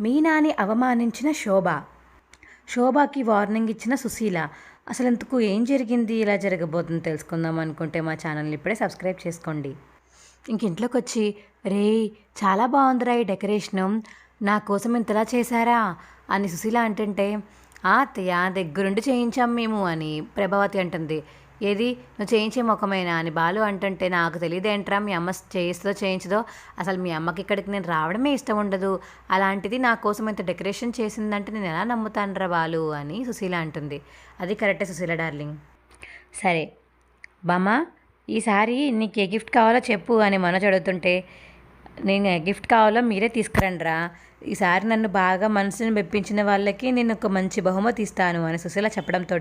మీనాని అవమానించిన శోభ. శోభకి వార్నింగ్ ఇచ్చిన సుశీల అసలు ఎందుకు ఏం జరిగింది? ఇలా జరగబోతుంది తెలుసుకుందాం అనుకుంటే మా ఛానల్ని ఇప్పుడే సబ్స్క్రైబ్ చేసుకోండి. ఇంక ఇంట్లోకి వచ్చి రే చాలా బాగుందిరా ఈ డెకరేషను. నా కోసం ఇంతలా చేశారా? అని సుశీల అంటుంటే ఆ అత్తయ్య దగ్గరుండి చేయించాం మేము అని ప్రభావతి అంటుంది. ఏది? నువ్వు చేయించే ముఖమేనా? అని బాలు అంటుంటే నాకు తెలియదేంట్రా మీ అమ్మ చేయిస్తుందో చేయించదో? అసలు మీ అమ్మకి ఇక్కడికి నేను రావడమే ఇష్టం ఉండదు. అలాంటిది నా కోసం ఇంత డెకరేషన్ చేసిందంటే నేను ఎలా నమ్ముతానురా బాలు? అని సుశీల అంటుంది. అది కరెక్టే సుశీల డార్లింగ్. సరే. బామ్మ ఈసారి నీకు ఏ గిఫ్ట్ కావాలో చెప్పు అని మనోజ్ అడుగుతుంటే నేను గిఫ్ట్ కావాలో మీరే తీసుకురండి రా ఈసారి నన్ను బాగా మనసుని మెప్పించిన వాళ్ళకి నేను ఒక మంచి బహుమతి ఇస్తాను అని సుశీల చెప్పడంతో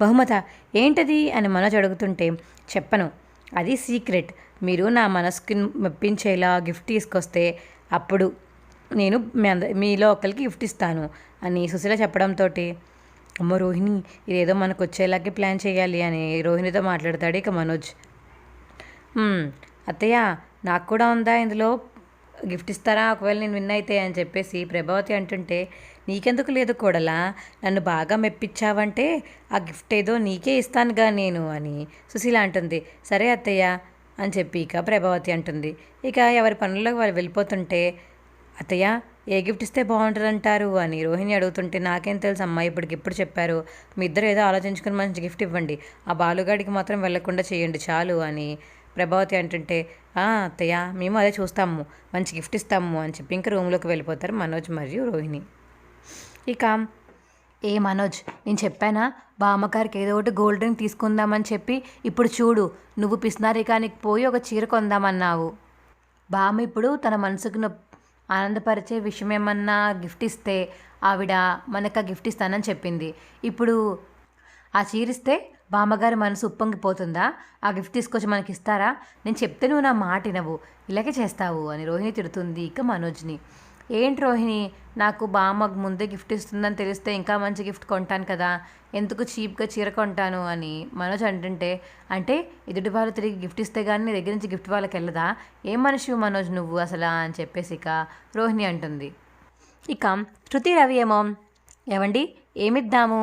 బహుమత ఏంటది? అని మనోజ్ అడుగుతుంటే చెప్పను. అది సీక్రెట్. మీరు నా మనసుకి మెప్పించేలా గిఫ్ట్ తీసుకొస్తే అప్పుడు నేను మీ అంద మీలో ఒకరికి గిఫ్ట్ ఇస్తాను అని సుశీల చెప్పడంతో అమ్మ రోహిణి ఇదేదో మనకు వచ్చేలాగే ప్లాన్ చేయాలి అని రోహిణితో మాట్లాడతాడు ఇక మనోజ్. అత్తయ్య నాకు కూడా ఉందా ఇందులో గిఫ్ట్ ఇస్తారా? ఒకవేళ నేను విన్ అయితే అని చెప్పేసి ప్రభావతి అంటుంటే నీకెందుకు లేదు కూడలా? నన్ను బాగా మెప్పించావంటే ఆ గిఫ్ట్ ఏదో నీకే ఇస్తానుగా నేను అని సుశీల అంటుంది. సరే అత్తయ్య అని చెప్పి ఇక ప్రభావతి అంటుంది. ఇక ఎవరి పనుల్లో వాళ్ళు వెళ్ళిపోతుంటే అత్తయ్య ఏ గిఫ్ట్ ఇస్తే బాగుంటుందంటారు? అని రోహిణి అడుగుతుంటే నాకేం తెలుసు అమ్మా ఇప్పటికిప్పుడు చెప్పారు? మీ ఇద్దరు ఏదో ఆలోచించుకుని మంచి గిఫ్ట్ ఇవ్వండి. ఆ బాలుగాడికి మాత్రం వెళ్ళకుండా చేయండి చాలు అని ప్రభావతి అంటుంటే అత్తయ్య మేము అదే చూస్తాము. మంచి గిఫ్ట్ ఇస్తాము అని చెప్పి ఇంకా రూమ్లోకి వెళ్ళిపోతారు మనోజ్ మరియు రోహిణి. ఇక ఏ మనోజ్ నేను చెప్పానా? బామ్మగారికి ఏదో ఒకటి గోల్డ్ రింగ్ తీసుకుందామని చెప్పి ఇప్పుడు చూడు నువ్వు పిస్నారికానికి పోయి ఒక చీర కొందామన్నావు. బామ్మ ఇప్పుడు తన మనసుకు ఆనందపరిచే విషయం ఏమన్నా గిఫ్ట్ ఇస్తే ఆవిడ మనకు ఆ గిఫ్ట్ ఇస్తానని చెప్పింది. ఇప్పుడు ఆ చీరిస్తే బామ్మగారి మనసు ఉప్పొంగిపోతుందా? ఆ గిఫ్ట్ తీసుకొచ్చి మనకి ఇస్తారా నేను చెప్తే నువ్వు నా మాట వినవు. ఇలాగే చేస్తావు అని రోహిణి తిడుతుంది ఇక మనోజ్ని. ఏంటి రోహిణి? నాకు బామ్మకు ముందే గిఫ్ట్ ఇస్తుందని తెలిస్తే ఇంకా మంచి గిఫ్ట్ కొంటాను కదా. ఎందుకు చీప్గా చీర కొంటాను అని మనోజ్ అంటుంటే అంటే ఎదుటి వాళ్ళు తిరిగి గిఫ్ట్ ఇస్తే కానీ నీ దగ్గర నుంచి గిఫ్ట్ వాళ్ళకి వెళ్ళదా ఏం మనిషి మనోజ్ నువ్వు అసలా అని చెప్పేసి ఇక రోహిణి అంటుంది. ఇక శృతి రవి ఏమో ఏమండి ఏమిద్దాము?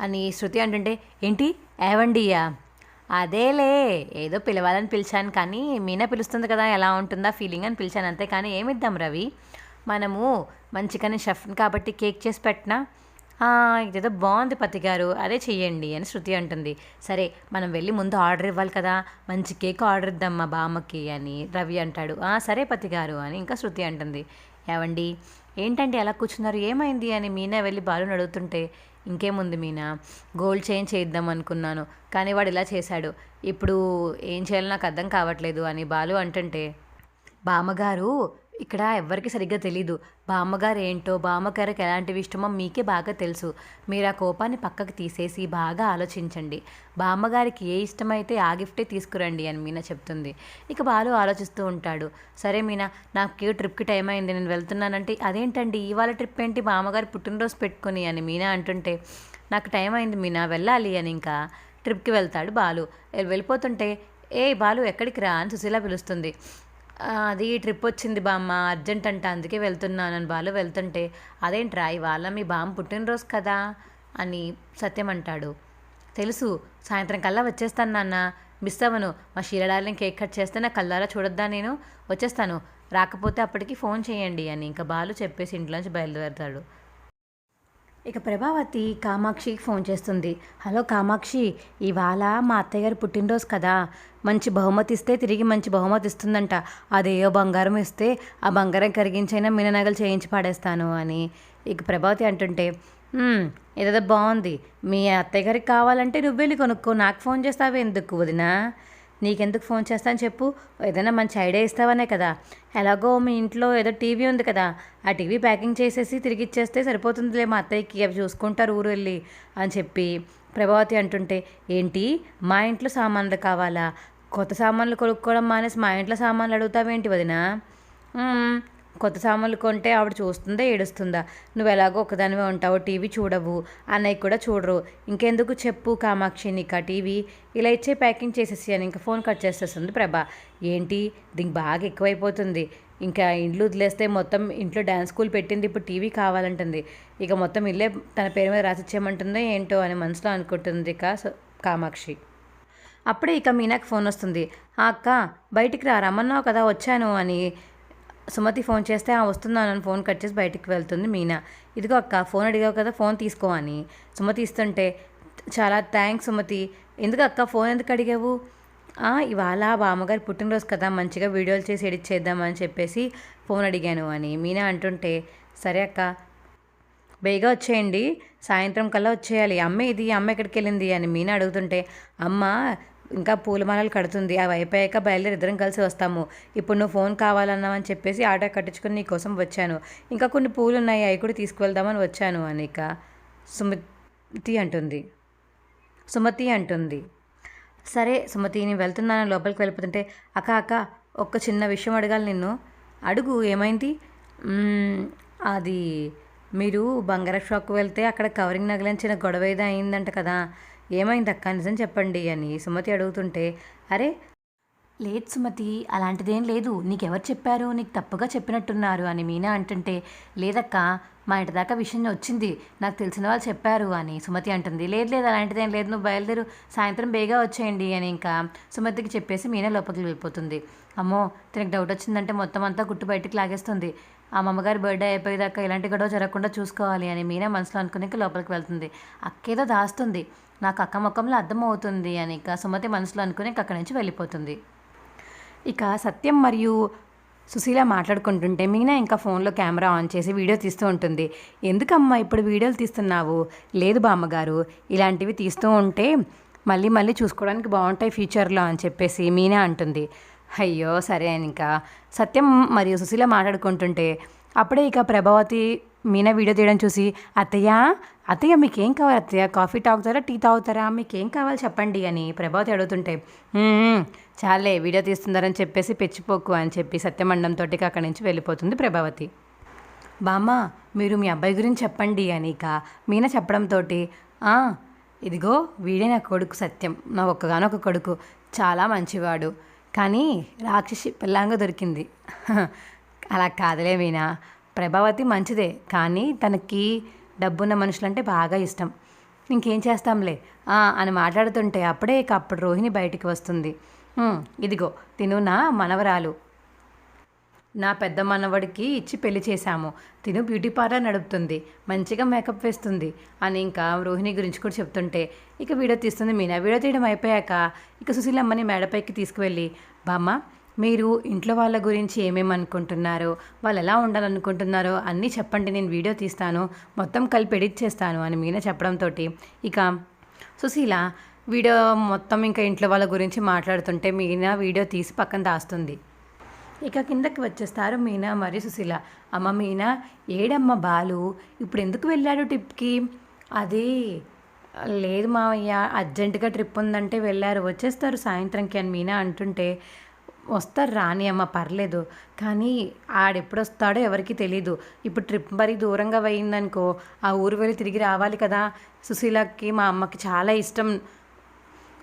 అని శృతి అంటుంటే ఏంటి? ఏవండియా? అదేలే ఏదో పిలవాలని పిలిచాను కానీ మీనా పిలుస్తుంది కదా ఎలా ఉంటుందా ఫీలింగ్ అని పిలిచాను అంతే కానీ ఏమిద్దాం రవి? మనము మంచిగానే షెఫ్ కాబట్టి కేక్ చేసి పెట్టినా? ఇదేదో బాగుంది పతి గారు అదే చెయ్యండి అని శృతి అంటుంది. సరే మనం వెళ్ళి ముందు ఆర్డర్ ఇవ్వాలి కదా మంచి కేక్ ఆర్డర్ ఇద్దాం మా బామ్మకి? అని రవి అంటాడు. "ఆ, సరే పతి గారు అని ఇంకా శృతి అంటుంది. ఏవండి? ఏంటంటే ఎలా కూర్చున్నారు? ఏమైంది? అని మీనా వెళ్ళి బాలుని అడుగుతుంటే ఇంకేముంది మీనా? గోల్డ్ చైన్ చేద్దాం అనుకున్నాను. కానీ వాడు ఇలా చేశాడు. ఇప్పుడు ఏం చేయాలో నాకు అర్థం కావట్లేదు అని బాలు అంటుంటే బామ్మగారు ఇక్కడ ఎవ్వరికి సరిగ్గా తెలీదు. బామ్మగారు ఏంటో బామ్మగారికి ఎలాంటివి ఇష్టమో మీకే బాగా తెలుసు. మీరు ఆ కోపాన్ని పక్కకు తీసేసి బాగా ఆలోచించండి. బామ్మగారికి ఏ ఇష్టమైతే ఆ గిఫ్టే తీసుకురండి అని మీనా చెప్తుంది. ఇక బాలు ఆలోచిస్తూ ఉంటాడు. సరే మీనా నాకు ట్రిప్కి టైం అయింది నేను వెళ్తున్నానంటే అదేంటండి? ఇవాళ ట్రిప్ ఏంటి? బామ్మగారు పుట్టినరోజు పెట్టుకుని అని మీనా అంటుంటే నాకు టైం అయింది మీనా వెళ్ళాలి అని ఇంకా ట్రిప్కి వెళ్తాడు బాలు. వెళ్ళిపోతుంటే ఏ బాలు ఎక్కడికి రా? అని సుశీల పిలుస్తుంది. అది ట్రిప్ వచ్చింది బామ్మ అర్జెంట్ అంట అందుకే వెళ్తున్నాను. అని బాలు వెళ్తుంటే అదేంట్రా ఇవాళ మీ బామ్మ పుట్టినరోజు కదా అని సత్యం అంటాడు. తెలుసు సాయంత్రం కల్లా వచ్చేస్తాను నాన్న. మిస్ అవ్వను. మా షీలడాలని కేక్ కట్ చేస్తే నా కల్లారా చూడొద్దా నేను? వచ్చేస్తాను. రాకపోతే అప్పటికి ఫోన్ చేయండి అని ఇంకా బాలు చెప్పేసి ఇంట్లోంచి బయలుదేరుతాడు. ఇక ప్రభావతి కామాక్షికి ఫోన్ చేస్తుంది. హలో కామాక్షి ఇవాళ మా అత్తయ్యగారు పుట్టినరోజు కదా. మంచి బహుమతి ఇస్తే తిరిగి మంచి బహుమతి ఇస్తుందంట. అదేయో బంగారం ఇస్తే ఆ బంగారం కరిగించైనా మిననగలు చేయించి పాడేస్తాను అని ఇక ప్రభావతి అంటుంటే ఏదో బాగుంది మీ అత్తయ్య గారికి కావాలంటే నువ్వు వెళ్ళి కొనుక్కో. నాకు ఫోన్ చేస్తావే ఎందుకు వదినా? నీకెందుకు ఫోన్ చేస్తాను చెప్పు. ఏదైనా మంచి ఐడియా ఇస్తావనే కదా. ఎలాగో మీ ఇంట్లో ఏదో టీవీ ఉంది కదా. ఆ టీవీ ప్యాకింగ్ చేసేసి తిరిగి ఇచ్చేస్తే సరిపోతుందిలే మా అత్తయ్యకి. అవి చూసుకుంటారు ఊరు వెళ్ళి అని చెప్పి ప్రభావతి అంటుంటే ఏంటి? మా ఇంట్లో సామాన్లు కావాలా? కొత్త సామాన్లు కొనుక్కోవడం మానేసి మా ఇంట్లో సామాన్లు అడుగుతావేంటి వదినా? కొత్త సామాన్లు కొంటే ఆవిడ చూస్తుందా ఏడుస్తుందా? నువ్వు ఎలాగో ఒకదానివే ఉంటావు టీవీ చూడవు అన్నయ్య కూడా చూడరు. ఇంకెందుకు చెప్పు కామాక్షి నీకు ఆ టీవీ? ఇలా ఇచ్చే ప్యాకింగ్ చేసేసి అని ఇంకా ఫోన్ కట్ చేసేస్తుంది ప్రభా. ఏంటి? దీనికి బాగా ఎక్కువైపోతుంది. ఇంకా ఇండ్లు వదిలేస్తే మొత్తం ఇంట్లో డ్యాన్స్ స్కూల్ పెట్టింది ఇప్పుడు టీవీ కావాలంటుంది. ఇక మొత్తం ఇల్లే తన పేరు మీద రాసిచ్చేయమంటుందో ఏంటో అని మనసులో అనుకుంటుంది ఇక కామాక్షి. అప్పుడే ఇక మీనాకి ఫోన్ వస్తుంది. "ఆ అక్క బయటికి రా రమ్మన్నావు కదా వచ్చాను అని సుమతి ఫోన్ చేస్తే ఆ వస్తున్నాను అని ఫోన్ కట్ చేసి బయటికి వెళ్తుంది మీనా. ఇదిగో అక్క ఫోన్ అడిగావు కదా ఫోన్ తీసుకో అని సుమతి ఇస్తుంటే చాలా థ్యాంక్స్ సుమతి. ఎందుకు అక్క ఫోన్ ఎందుకు అడిగావు? "ఆ, ఇవాళ బామ్మగారి పుట్టినరోజు కదా మంచిగా వీడియోలు చేసి ఎడిట్ చేద్దామని చెప్పేసి ఫోన్ అడిగాను అని మీనా అంటుంటే సరే అక్క బేగా వచ్చేయండి సాయంత్రం కల్లా వచ్చేయాలి. అమ్మ ఇది అమ్మ ఎక్కడికి వెళ్ళింది? అని మీనా అడుగుతుంటే అమ్మ ఇంకా పూలమాలలు కడుతుంది. అవి అయిపోయాక బయలుదేరి ఇద్దరం కలిసి వస్తాము. ఇప్పుడు నువ్వు ఫోన్ కావాలన్నావని చెప్పేసి ఆటో కట్టించుకుని నీ కోసం వచ్చాను. ఇంకా కొన్ని పూలు ఉన్నాయి అవి కూడా తీసుకువెళ్దామని వచ్చాను అనిక. సుమతి అంటుంది. సుమతి అంటుంది. సరే సుమతి నేను వెళ్తున్నాను. లోపలికి వెళ్ళిపోతుంటే అక్క అక్క ఒక్క చిన్న విషయం అడగాలి నిన్ను. అడుగు ఏమైంది? అది మీరు బంగారం షాప్కి వెళ్తే అక్కడ కవరింగ్ నగలని చిన్న గొడవ ఏదో అయిందంట కదా. ఏమైంది అక్క నిజం చెప్పండి అని సుమతి అడుగుతుంటే అరే లేదు సుమతి అలాంటిదేం లేదు. నీకెవరు చెప్పారు? నీకు తప్పుగా చెప్పినట్టున్నారు అని మీనా అంటుంటే లేదక్క మా ఇంటి దాకా విషయం వచ్చింది. నాకు తెలిసిన వాళ్ళు చెప్పారు అని సుమతి అంటుంది. లేదు లేదు అలాంటిదేం లేదు. నువ్వు బయలుదేరు. సాయంత్రం బేగా వచ్చేయండి అని ఇంకా సుమతికి చెప్పేసి మీనా లోపలికి వెళ్ళిపోతుంది. అమ్మో తనకి డౌట్ వచ్చిందంటే మొత్తం అంతా గుట్టు బయటికి లాగేస్తుంది. ఆ అమ్మగారి బర్త్డే అయిపోయేదాకా ఇలాంటి గొడవ జరగకుండా చూసుకోవాలి అని మీనా మనసులో అనుకునేకి లోపలికి వెళ్తుంది. అక్కేదో దాస్తుంది. నాకు అక్క ముఖంలో అర్థమవుతుంది అని ఇక సుమతి మనసులో అనుకుని అక్కడి నుంచి వెళ్ళిపోతుంది. ఇక సత్యం మరియు సుశీల మాట్లాడుకుంటుంటే మీనా ఇంకా ఫోన్లో కెమెరా ఆన్ చేసి వీడియో తీస్తూ ఉంటుంది. ఎందుకమ్మా ఇప్పుడు వీడియోలు తీస్తున్నావు? లేదు బామ్మగారు ఇలాంటివి తీస్తూ ఉంటే మళ్ళీ మళ్ళీ చూసుకోవడానికి బాగుంటాయి ఫ్యూచర్లో అని చెప్పేసి మీనా అంటుంది. అయ్యో సరే అని ఇంకా సత్యం మరియు సుశీల మాట్లాడుకుంటుంటే అప్పుడే ఇక ప్రభావతి మీనా వీడియో తీయడం చూసి అత్తయ్య అత్తయ్య మీకేం కావాలి అత్తయ్య? కాఫీ తాగుతారా? టీ తాగుతారా? మీకేం కావాలి చెప్పండి అని ప్రభావతి అడుగుతుంటే చాలే వీడియో తీస్తున్నారని చెప్పేసి పెచ్చిపోకు అని చెప్పి సత్యమండంతో తోటికి అక్కడి నుంచి వెళ్ళిపోతుంది ప్రభావతి. బామ్మ మీరు మీ అబ్బాయి గురించి చెప్పండి అని ఇక మీనా చెప్పడంతో ఇదిగో వీడే నా కొడుకు సత్యం. నా ఒక్కగానొక కొడుకు. చాలా మంచివాడు. కానీ రాక్షసి పిల్లంగా దొరికింది. అలా కాదులే వీణా. ప్రభావతి మంచిదే కానీ తనకి డబ్బున్న మనుషులంటే బాగా ఇష్టం. ఇంకేం చేస్తాంలే? ఆ, అని మాట్లాడుతుంటే అప్పుడే ఇక అప్పుడు రోహిణి బయటికి వస్తుంది. ఇదిగో తిను నా మనవరాలు. నా పెద్ద మనవడికి ఇచ్చి పెళ్ళి చేశాము. తిను బ్యూటీ పార్లర్ నడుపుతుంది. మంచిగా మేకప్ వేస్తుంది. అని ఇంకా రోహిణి గురించి కూడా చెప్తుంటే ఇక వీడియో తీస్తుంది మీనా. వీడియో తీయడం అయిపోయాక ఇక సుశీలమ్మని మేడపైకి తీసుకువెళ్ళి బామ్మ మీరు ఇంట్లో వాళ్ళ గురించి ఏమేమి అనుకుంటున్నారో? వాళ్ళు ఎలా ఉండాలనుకుంటున్నారో అన్నీ చెప్పండి. నేను వీడియో తీస్తాను. మొత్తం కలిపి ఎడిట్ చేస్తాను. అని మీనా చెప్పడంతో ఇక సుశీల వీడియో మొత్తం ఇంకా ఇంట్లో వాళ్ళ గురించి మాట్లాడుతుంటే మీనా వీడియో తీసి పక్కన దాస్తుంది. ఇక కిందకి వచ్చేస్తారు మీనా మరియు సుశీల. అమ్మ మీనా ఏడమ్మ బాలు ఇప్పుడు ఎందుకు వెళ్ళాడు ట్రిప్కి? అది లేదు మావయ్య అర్జెంటుగా ట్రిప్ ఉందంటే వెళ్ళారు వచ్చేస్తారు సాయంత్రంకి అని మీనా అంటుంటే వస్తారు రాని అమ్మ పర్లేదు కానీ ఆడెప్పుడు వస్తాడో ఎవరికి తెలీదు. ఇప్పుడు ట్రిప్ మరి దూరంగా పోయిందనుకో ఆ ఊరు వెళ్ళి తిరిగి రావాలి కదా. సుశీలకి మా అమ్మకి చాలా ఇష్టం.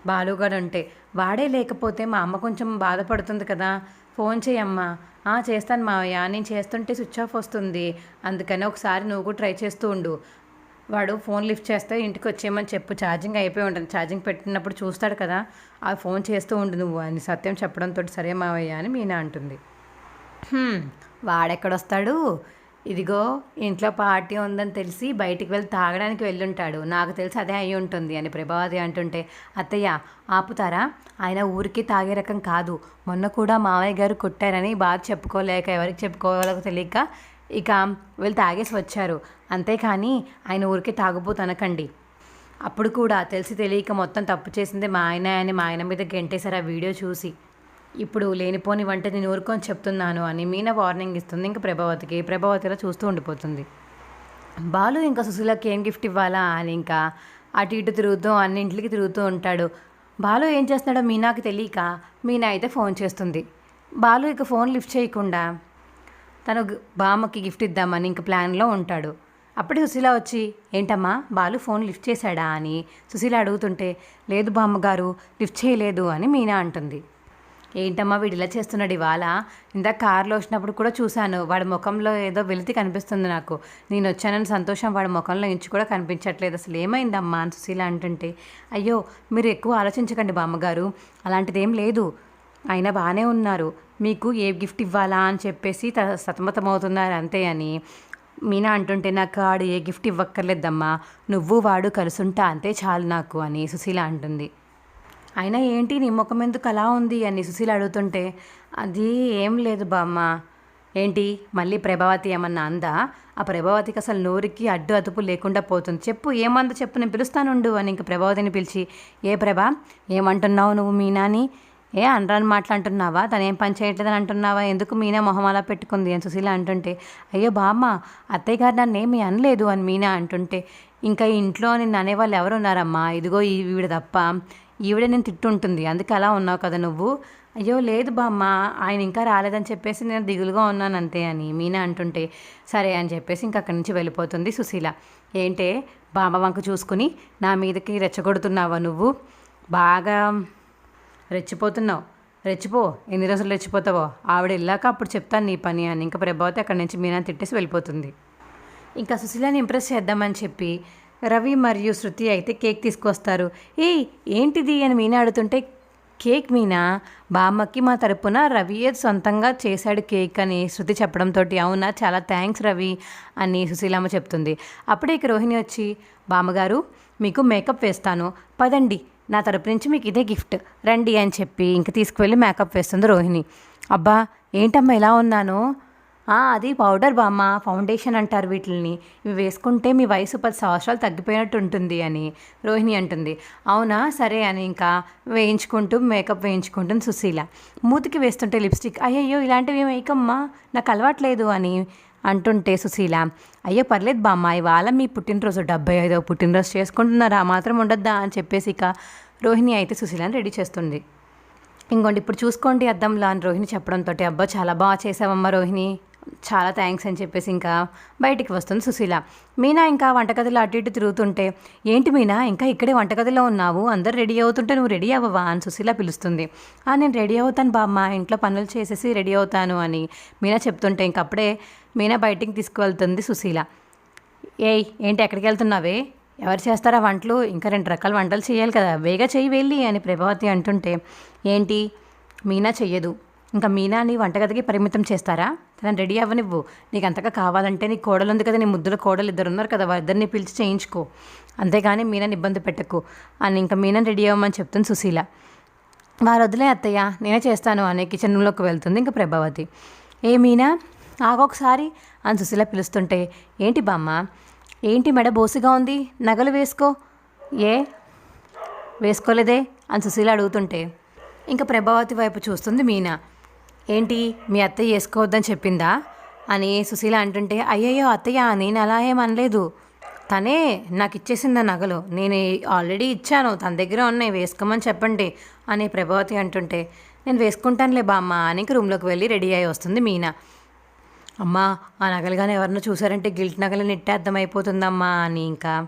బాలుగాడు అంటే వాడే లేకపోతే మా అమ్మ కొంచెం బాధపడుతుంది కదా ఫోన్ చేయమ్మా. "ఆ, చేస్తాను మావయ్య నేను చేస్తుంటే స్విచ్ ఆఫ్ వస్తుంది అందుకని ఒకసారి నువ్వు కూడా ట్రై చేస్తూ ఉండు. వాడు ఫోన్ లిఫ్ట్ చేస్తే ఇంటికి వచ్చేయమని చెప్పు ఛార్జింగ్ అయిపోయి ఉంటుంది ఛార్జింగ్ పెట్టినప్పుడు చూస్తాడు కదా ఆ ఫోన్ చేస్తూ ఉండు నువ్వు అని సత్యం చెప్పడంతో సరే మావయ్య అని మీనా అంటుంది. వాడెక్కడొస్తాడు? ఇదిగో ఇంట్లో పార్టీ ఉందని తెలిసి బయటికి వెళ్ళి తాగడానికి వెళ్ళుంటాడు. నాకు తెలిసి అదే అయి ఉంటుంది అని ప్రభావతి అంటుంటే అత్తయ్య ఆపుతారా? ఆయన ఊరికి తాగే రకం కాదు. మొన్న కూడా మావయ్య గారు కొట్టారని బాధ చెప్పుకోలేక ఎవరికి చెప్పుకోవాలో తెలియక ఇక వీళ్ళు తాగేసి వచ్చారు. అంతేకాని ఆయన ఊరికి తాగుబోతు అనకండి. అప్పుడు కూడా తెలిసి తెలియక మొత్తం తప్పు చేసింది మా ఆయన అని మా ఆయన మీద గెంటేశారు ఆ వీడియో చూసి. ఇప్పుడు లేనిపోని వంట నేను ఊరుకొని చెప్తున్నాను అని మీనా వార్నింగ్ ఇస్తుంది. ఇంకా ప్రభావతికి. ప్రభావతిలో చూస్తూ ఉండిపోతుంది. బాలు ఇంకా సుశీలకి ఏం గిఫ్ట్ ఇవ్వాలా అని ఇంకా అటు ఇటు తిరుగుతూ అన్నింటికి తిరుగుతూ ఉంటాడు. బాలు ఏం చేస్తున్నాడో మీనాకి తెలియక మీనా అయితే ఫోన్ చేస్తుంది. బాలు ఇక ఫోన్ లిఫ్ట్ చేయకుండా తను బామ్మకి గిఫ్ట్ ఇద్దామని ఇంక ప్లాన్లో ఉంటాడు. అప్పుడే సుశీల వచ్చి ఏంటమ్మా బాలు ఫోన్ లిఫ్ట్ చేశాడా? అని సుశీల అడుగుతుంటే లేదు బామ్మగారు లిఫ్ట్ చేయలేదు అని మీనా అంటుంది. ఏంటమ్మా వీడు ఇలా చేస్తున్నాడు ఇవాళ? ఇందాక కార్లో వచ్చినప్పుడు కూడా చూశాను. వాడి ముఖంలో ఏదో వెలితి కనిపిస్తుంది నాకు. నేను వచ్చానని సంతోషం వాడి ముఖంలో ఇంచు కూడా కనిపించట్లేదు. అసలు ఏమైందమ్మా అని సుశీల అంటుంటే అయ్యో మీరు ఎక్కువ ఆలోచించకండి బామ్మగారు. అలాంటిది ఏం లేదు. అయినా బాగానే ఉన్నారు. మీకు ఏ గిఫ్ట్ ఇవ్వాలా అని చెప్పేసి త సతమతమవుతున్నారు అంతే అని. మీనా అంటుంటే నాకు ఆడు ఏ గిఫ్ట్ ఇవ్వక్కర్లేదమ్మా. నువ్వు వాడు కలుసుంటా అంతే చాలు నాకు అని సుశీల అంటుంది. అయినా ఏంటి నీ ముఖం ఎందుకు అలా ఉంది అని సుశీల అడుగుతుంటే అది ఏం లేదు బామ్మ ఏంటి మళ్ళీ ప్రభావతి ఏమన్నా అందా? ఆ ప్రభావతికి అసలు నోరికి అడ్డు అదుపు లేకుండా పోతుంది. చెప్పు ఏమందో చెప్పు నేను పిలుస్తానుండు అని ఇంక ప్రభావతిని పిలిచి ఏ ప్రభా ఏమంటున్నావు నువ్వు మీనాని? ఏ అనరాని మాట్లాడుతున్నావా? తను ఏం పని చేయట్లేదని అంటున్నావా? ఎందుకు మీనా మొహం అలా పెట్టుకుంది అని సుశీల అంటుంటే అయ్యో బామ్మ అత్తయ్య గారు నన్ను ఏమీ అనలేదు అని మీనా అంటుంటే ఇంకా ఇంట్లో నిన్ను అనేవాళ్ళు ఎవరు ఉన్నారమ్మా ఇదిగో ఈ ఈవిడ తప్ప. ఈవిడ నేను తిట్టుంటుంది. అందుకే అలా ఉన్నావు కదా నువ్వు. అయ్యో లేదు బామ్మ ఆయన ఇంకా రాలేదని చెప్పేసి నేను దిగులుగా ఉన్నాను అంతే అని మీనా అంటుంటే సరే అని చెప్పేసి ఇంకా అక్కడి నుంచి వెళ్ళిపోతుంది సుశీల. ఏంటే బామ్మ వంక చూసుకుని నా మీదకి రెచ్చగొడుతున్నావా నువ్వు? బాగా రెచ్చిపోతున్నావు. రెచ్చిపో ఎన్ని రోజులు రెచ్చిపోతావో? ఆవిడ వెళ్ళాక అప్పుడు చెప్తాను నీ పని అని. ఇంకా ప్రభావతి అక్కడి నుంచి మీనా తిట్టేసి వెళ్ళిపోతుంది. ఇంకా సుశీలని ఇంప్రెస్ చేద్దామని చెప్పి రవి మరియు శృతి అయితే కేక్ తీసుకొస్తారు. ఏయ్ ఏంటిది అని మీనా అడుగుతుంటే కేక్ మీనా? బామ్మకి మా తరపున రవియే సొంతంగా చేశాడు కేక్ అని శృతి చెప్పడంతో అవునా? చాలా థ్యాంక్స్ రవి అని సుశీలమ్మ చెప్తుంది. అప్పుడే ఇక రోహిణి వచ్చి బామ్మగారు మీకు మేకప్ వేస్తాను. పదండి నా తరపు నుంచి మీకు ఇదే గిఫ్ట్. రండి అని చెప్పి ఇంక తీసుకువెళ్ళి మేకప్ వేస్తుంది రోహిణి. అబ్బా ఏంటమ్మా ఇలా ఉన్నాను? అది పౌడర్ బామ్మ ఫౌండేషన్ అంటారు వీటిని ఇవి వేసుకుంటే మీ వయసు పది సంవత్సరాలు తగ్గిపోయినట్టు ఉంటుంది అని రోహిణి అంటుంది. అవునా? సరే అని ఇంకా వేయించుకుంటూ మేకప్ వేయించుకుంటుంది సుశీల. మూతికి వేస్తుంటే లిప్స్టిక్ అయ్యయ్యో ఇలాంటివి వేయకమ్మా నాకు అలవాట్లేదు అని అంటుంటే సుశీల. అయ్యో పర్లేదు బామ్మ ఇవాళ మీ పుట్టినరోజు డెబ్బై ఐదో పుట్టినరోజు చేసుకుంటున్నారా మాత్రం ఉండద్దా అని చెప్పేసి ఇక రోహిణి అయితే సుశీలని రెడీ చేస్తుంది. ఇంకోండి ఇప్పుడు చూసుకోండి అద్దంలో అని రోహిణి చెప్పడంతో అబ్బా చాలా బాగా చేసావమ్మా రోహిణి. చాలా థ్యాంక్స్ అని చెప్పేసి ఇంకా బయటికి వస్తుంది సుశీల. మీనా ఇంకా వంటగదిలో అటు ఇటు తిరుగుతుంటే ఏంటి మీనా ఇంకా ఇక్కడే వంటగదిలో ఉన్నావు? అందరు రెడీ అవుతుంటే నువ్వు రెడీ అవ్వవా? అని సుశీల పిలుస్తుంది. ఆ నేను రెడీ అవుతాను బామ్మ ఇంట్లో పనులు చేసేసి రెడీ అవుతాను అని మీనా చెప్తుంటే ఇంకప్పుడే మీనా బయటికి తీసుకువెళ్తుంది సుశీల. ఏయ్ ఏంటి ఎక్కడికి వెళ్తున్నావే? ఎవరు చేస్తారా వంటలు? ఇంకా రెండు రకాల వంటలు చేయాలి కదా వేగా చెయ్యి వెళ్ళి అని ప్రభావతి అంటుంటే ఏంటి? మీనా చెయ్యదు. ఇంకా మీనాని వంటగదికి పరిమితం చేస్తారా? తనని రెడీ అవ్వనివ్వు. నీకు అంతగా కావాలంటే నీ కోడలు ఉంది కదా నీ ముద్దుల కోడలు ఇద్దరు ఉన్నారు కదా వారిద్దరిని పిలిచి చేయించుకో. అంతేగాని మీనని ఇబ్బంది పెట్టకు. అని ఇంకా మీనని రెడీ అవ్వమని చెప్తుంది సుశీల. వారు వదిలే అత్తయ్య నేనే చేస్తాను అనే కిచెన్ రూమ్లోకి వెళ్తుంది ఇంకా ప్రభావతి. ఏ మీనా ఆగొకసారి అని సుశీల పిలుస్తుంటే ఏంటి బామ్మ ఏంటి మెడ బోసిగా ఉంది నగలు వేసుకో. ఏ? వేసుకోలేదే? అని సుశీల అడుగుతుంటే ఇంకా ప్రభావతి వైపు చూస్తుంది మీనా. ఏంటి మీ అత్తయ్య వేసుకోవద్దని చెప్పిందా? అని సుశీల అంటుంటే అయ్యయ్యో అత్తయ్య నేను అలా ఏం అనలేదు. తనే నాకు ఇచ్చేసింది ఆ నగలు. నేను ఆల్రెడీ ఇచ్చాను. తన దగ్గర ఉన్నాయి. వేసుకోమని చెప్పండి అని ప్రభావతి అంటుంటే నేను వేసుకుంటానులే బామ్మ అని రూమ్లోకి వెళ్ళి రెడీ అయి వస్తుంది మీనా. అమ్మా ఆ నగలు కానీ ఎవరినో చూసారంటే గిల్ట్ నగలు నెట్టే అర్థమైపోతుందమ్మా అని ఇంకా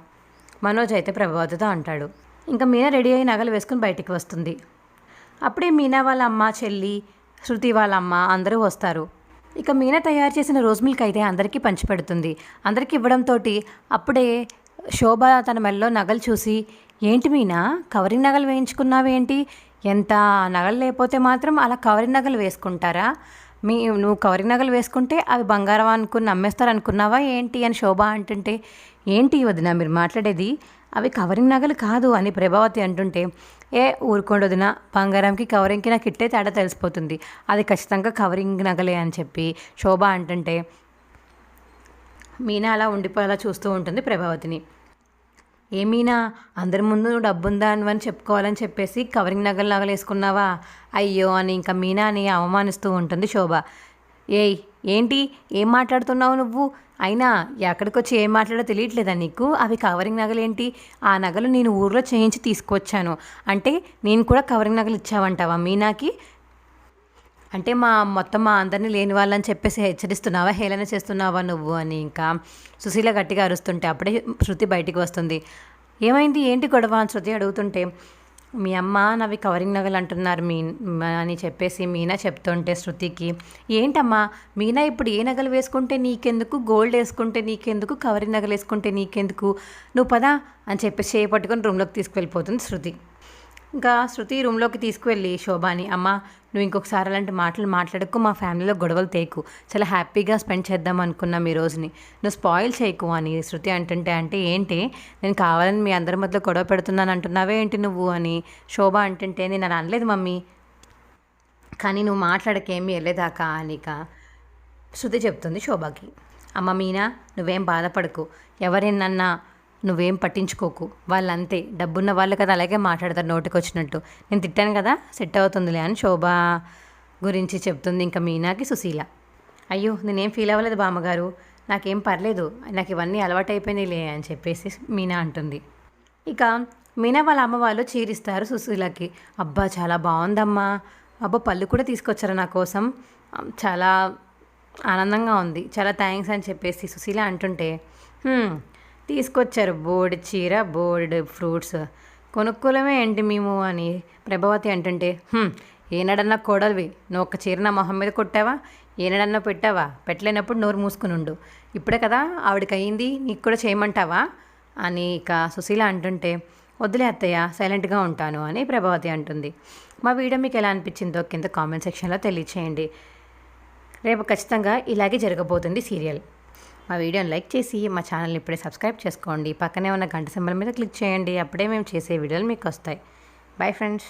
మనోజ్ అయితే ప్రభావతితో అంటాడు. ఇంకా మీనా రెడీ అయ్యి నగలు వేసుకుని బయటికి వస్తుంది. అప్పుడే మీనా వాళ్ళ అమ్మ చెల్లి శృతి వాళ్ళ అమ్మ అందరూ వస్తారు. ఇక మీనా తయారు చేసిన రోజ్ మిల్క్ అయితే అందరికీ పంచిపెడుతుంది. అందరికీ ఇవ్వడంతో అప్పుడే శోభ తన మెల్లో నగలు చూసి ఏంటి మీనా కవరింగ్ నగలు వేయించుకున్నావేంటి? ఎంత నగలు లేకపోతే మాత్రం అలా కవరింగ్ నగలు వేసుకుంటారా? మీ నువ్వు కవరింగ్ నగలు వేసుకుంటే అవి బంగారం అనుకుని అమ్మేస్తారు అనుకున్నావా ఏంటి? అని శోభ అంటుంటే ఏంటి వదిన మీరు మాట్లాడేది? అవి కవరింగ్ నగలు కాదు అని ప్రభావతి అంటుంటే ఏ ఊరుకోండి బంగారంకి కవరింగ్కి నాకు ఇట్టే తేడా తెలిసిపోతుంది. అది ఖచ్చితంగా కవరింగ్ నగలే అని చెప్పి శోభ అంటుంటే మీనా అలా ఉండిపోయేలా చూస్తూ ఉంటుంది ప్రభావతిని. ఏమీనా అందరి ముందు నువ్వు డబ్బుందా అని చెప్పుకోవాలని చెప్పేసి కవరింగ్ నగలు నగలేసుకున్నావా? అయ్యో అని ఇంకా మీనా అని అవమానిస్తూ ఉంటుంది శోభ. ఏయ్ ఏంటి? ఏం మాట్లాడుతున్నావు నువ్వు? అయినా ఎక్కడికి వచ్చి ఏం మాట్లాడో తెలియట్లేదా నీకు? అవి కవరింగ్ నగలు ఏంటి ఆ నగలు నేను ఊర్లో చేయించి తీసుకొచ్చాను. అంటే నేను కూడా కవరింగ్ నగలు ఇచ్చావంటావా మీనాకి? అంటే మా మొత్తం మా అందరినీ లేని వాళ్ళని చెప్పేసి హెచ్చరిస్తున్నావా? హేళన చేస్తున్నావా నువ్వు అని ఇంకా సుశీల గట్టిగా అరుస్తుంటే అప్పుడే శృతి బయటికి వస్తుంది. ఏమైంది? ఏంటి గొడవ? అని శృతి అడుగుతుంటే మీ అమ్మ నావి కవరింగ్ నగలు అంటున్నారు మీ అని చెప్పేసి మీనా చెప్తుంటే శృతికి ఏంటమ్మా మీనా ఇప్పుడు ఏ నగలు వేసుకుంటే నీకెందుకు? గోల్డ్ వేసుకుంటే నీకెందుకు? కవరింగ్ నగలు వేసుకుంటే నీకెందుకు? నువ్వు పదా అని చెప్పేసి చేయి రూమ్లోకి తీసుకువెళ్ళిపోతుంది శృతి. ఇంకా శృతి రూమ్లోకి తీసుకువెళ్ళి శోభాని అమ్మ నువ్వు ఇంకొకసారి అలాంటి మాటలు మాట్లాడకు మా ఫ్యామిలీలో గొడవలు తేకు. చాలా హ్యాపీగా స్పెండ్ చేద్దాం అనుకున్నాం ఈ రోజుని. నువ్వు స్పాయిల్ చేయకు అని శృతి అంటుంటే అంటే ఏంటి? నేను కావాలని మీ అందరి మధ్యలో గొడవ పెడుతున్నాను అంటున్నావే ఏంటి నువ్వు? అని శోభ అంటుంటే నేను అని అనలేదు మమ్మీ. కానీ నువ్వు మాట్లాడకేమీ వెళ్ళేదాకా అనిక శృతి చెప్తుంది శోభకి. అమ్మ మీనా నువ్వేం బాధపడకు. ఎవరేనన్నా నువ్వేం పట్టించుకోకు. వాళ్ళంతే. డబ్బున్న వాళ్ళు కదా అలాగే మాట్లాడతారు నోటికి వచ్చినట్టు నేను తిట్టాను కదా సెట్ అవుతుందిలే అని శోభ గురించి చెప్తుంది ఇంకా మీనాకి సుశీల. అయ్యో నేనేం ఫీల్ అవ్వలేదు బామ్మగారు. నాకేం పర్లేదు. నాకు ఇవన్నీ అలవాటైపోయినాయిలే అని చెప్పేసి మీనా అంటుంది. ఇక మీనా వాళ్ళ అమ్మ వాళ్ళు చీరిస్తారు సుశీలకి. అబ్బా చాలా బాగుందమ్మా. అబ్బా పళ్ళు కూడా తీసుకొచ్చారు నా కోసం. చాలా ఆనందంగా ఉంది. చాలా థ్యాంక్స్ అని చెప్పేసి సుశీల అంటుంటే తీసుకొచ్చారు. బోర్డు చీర బోర్డు ఫ్రూట్స్. కొనుక్కోలేమే ఏంటి మేము అని ప్రభావతి అంటుంటే ఏనాడన్నా కోడలివి నువ్వు ఒక చీర నా మొహం మీద కొట్టావా? ఏనాడన్నా పెట్టావా? పెట్టలేనప్పుడు నోరు మూసుకుని ఉండు. ఇప్పుడే కదా ఆవిడకి అయింది నీకు కూడా చేయమంటావా? అని ఇక సుశీల అంటుంటే వద్దులే అత్తయ్య సైలెంట్గా ఉంటాను అని ప్రభావతి అంటుంది. మా వీడియో మీకు ఎలా అనిపించిందో కింద కామెంట్ సెక్షన్లో తెలియచేయండి. రేపు ఖచ్చితంగా ఇలాగే జరగబోతుంది సీరియల్. మా వీడియోని లైక్ చేసి మా ఛానల్ని ఇప్పుడే సబ్స్క్రైబ్ చేసుకోండి. పక్కనే ఉన్న గంట సింబల్ మీద క్లిక్ చేయండి. అప్పుడే మేము చేసే వీడియోలు మీకు వస్తాయి. Bye friends.